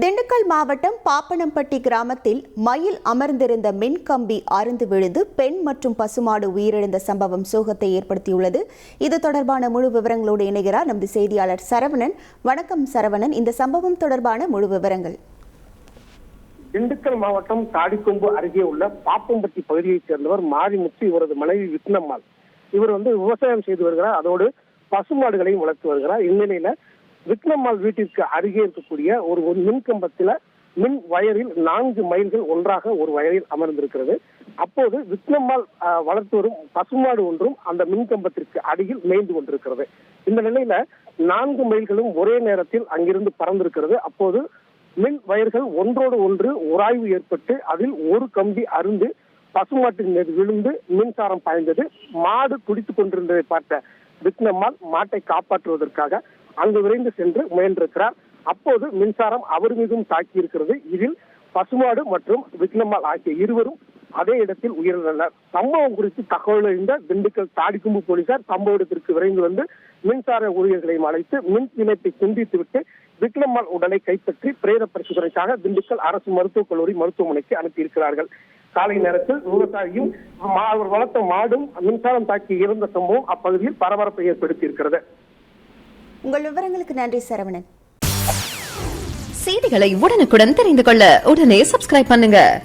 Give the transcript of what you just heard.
திண்டுக்கல் மாவட்டம் பாப்பனம்பட்டி கிராமத்தில் மயில் அமர்ந்திருந்த மின் கம்பி அறுந்து விழுந்து பெண் மற்றும் பசுமாடு உயிரிழந்த சம்பவம் சோகத்தை ஏற்படுத்தியுள்ளது. இது தொடர்பான முழு விவரங்களோடு இணைகிறார் நமது செய்தியாளர் சரவணன். வணக்கம் சரவணன். இந்த சம்பவம் தொடர்பான முழு விவரங்கள். திண்டுக்கல் மாவட்டம் தாடிக்கொம்பு அருகே உள்ள பாப்பம்பட்டி பகுதியைச் சேர்ந்தவர் மாரிமுத்து இவரது மனைவி விக்னம்மாள். இவர் வந்து விவசாயம் செய்து வருகிறார். அதோடு பசுமாடுகளையும் வளர்த்து வருகிறார். இந்நிலையில விக்னம்மாள் வீட்டிற்கு அருகே இருக்கக்கூடிய ஒரு ஒரு மின்கம்பத்தில மின் வயரில் நான்கு மைல்கள் ஒன்றாக ஒரு வயரில் அமர்ந்திருக்கிறது. அப்போது விக்னம்மாள் வளர்த்து வரும் பசுமாடு ஒன்றும் அந்த மின் கம்பத்திற்கு அடியில் மேய்ந்து கொண்டிருக்கிறது. இந்த நிலையில நான்கு மைல்களும் ஒரே நேரத்தில் அங்கிருந்து பறந்திருக்கிறது. அப்போது மின் வயர்கள் ஒன்றோடு ஒன்று உராய்வு ஏற்பட்டு அதில் ஒரு கம்பி அருந்து பசுமாட்டின் மீது விழுந்து மின்சாரம் பாய்ந்தது. மாடு குடித்துக் கொண்டிருந்ததை பார்த்த விக்னம்மாள் மாட்டை காப்பாற்றுவதற்காக அங்கு விரைந்து சென்று முயன்றிருக்கிறார். அப்போது மின்சாரம் அவர் மீதும் தாக்கி இருக்கிறது இதில் பசுமாடு மற்றும் விக்னம்மாள் ஆகிய இருவரும் அதே இடத்தில் உயிரிழந்தனர். சம்பவம் குறித்து தகவல் அறிந்த திண்டுக்கல் தாடிக்கும்பு போலீசார் சம்பவ இடத்திற்கு விரைந்து வந்து மின்சார ஊழியர்களையும் அழைத்து மின் இணைப்பை துண்டித்துவிட்டு விக்னம்மாள் உடலை கைப்பற்றி பிரேத பரிசோதனைக்காக திண்டுக்கல் அரசு மருத்துவக் கல்லூரி மருத்துவமனைக்கு அனுப்பியிருக்கிறார்கள். காலை நேரத்தில் விவசாயியும் மா- அவர் வளர்த்த மாடும் மின்சாரம் தாக்கி இறந்த சம்பவம் அப்பகுதியில் பரபரப்பை ஏற்படுத்தியிருக்கிறது. உங்கள் விவரங்களுக்கு நன்றி சரவணன். செய்திகளை உடனுக்குடன் தெரிந்து கொள்ள உடனே சப்ஸ்கிரைப் பண்ணுங்க.